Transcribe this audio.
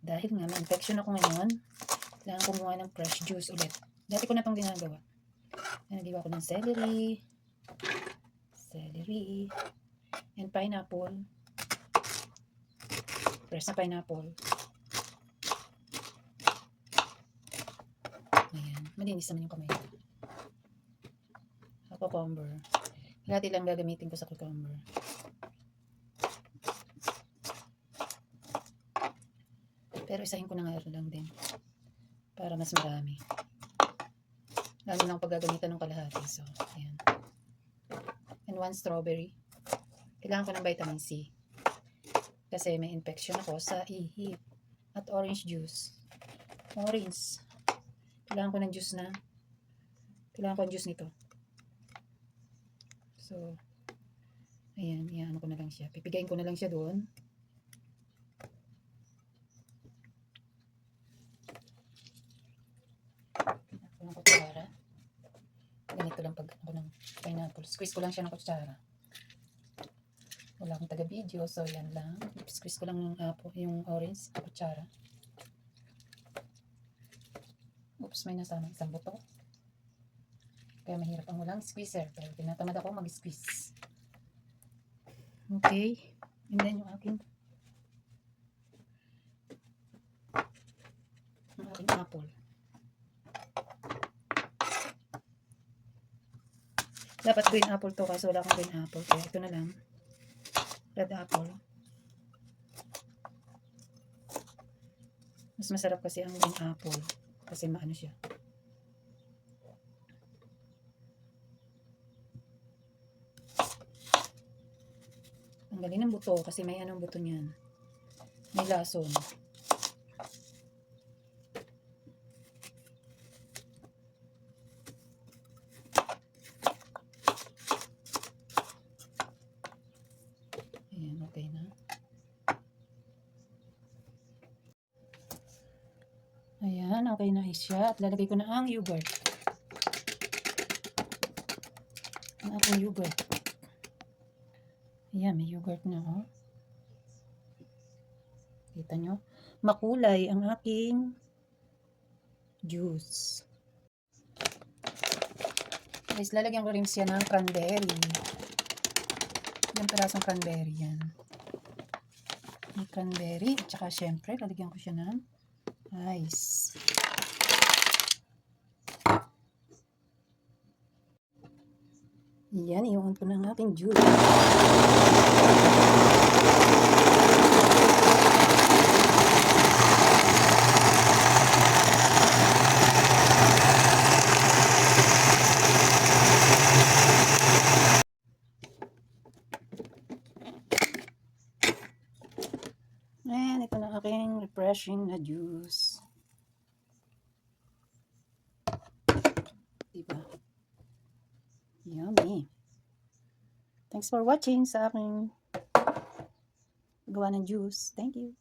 Dahil nga, may infection ako ngayon, kailangan kumuha ng fresh juice ulit. Dati ko na itong ginagawa. Nagawa ko ng celery, celery, and pineapple. Fresh na pineapple. Ayan, malinis naman yung kamay. Sa cucumber. Lahat ilang gagamitin ko sa cucumber. Pero isahin ko na nga lang din. Para mas marami. Lalo lang pag gagamitan ng kalahati. So, ayan. And one strawberry. Kailangan ko ng vitamin C. Kasi may infection ako sa ihi. At orange juice. Orange. Kailangan ko ng juice na. Kailangan ko ng juice nito. So, ayan. Iyan ko na lang siya. Pipigayin ko na lang siya doon. Ako ng kutsara. Ganito lang pag ako ng pineapple. Squeeze ko lang siya ng kutsara. Wala akong taga-video, so yan lang. Squeeze ko lang yung, apple, yung orange sa kutsara. Oops, may nasama isang buto. Kaya mahirap ang walang squeezer. Pero tinatamad ako mag-squeeze. Okay. And then yung aking yung aking apple. Dapat green apple to kaso wala akong green apple. Kaya ito na lang. Red apple. Mas masarap kasi ang green apple. Kasi maano siya. Ang buto kasi may anong buto niyan. May lason. Ayan, okay na. Ayan, okay na siya. At lalagay ko na ang yogurt. Ang aking yogurt. Ayan, may yogurt na, oh. Kita nyo? Makulay ang aking juice. Guys, lalagyan ko rin siya ng cranberry. Yung pirasong cranberry yan. May cranberry. At saka syempre, lalagyan ko siya ng ice. Yan, iwan ko ang aking juice. Na aking refreshing na juice. Diba? Yummy. Thanks for watching sa aking gawa ng juice. Thank you.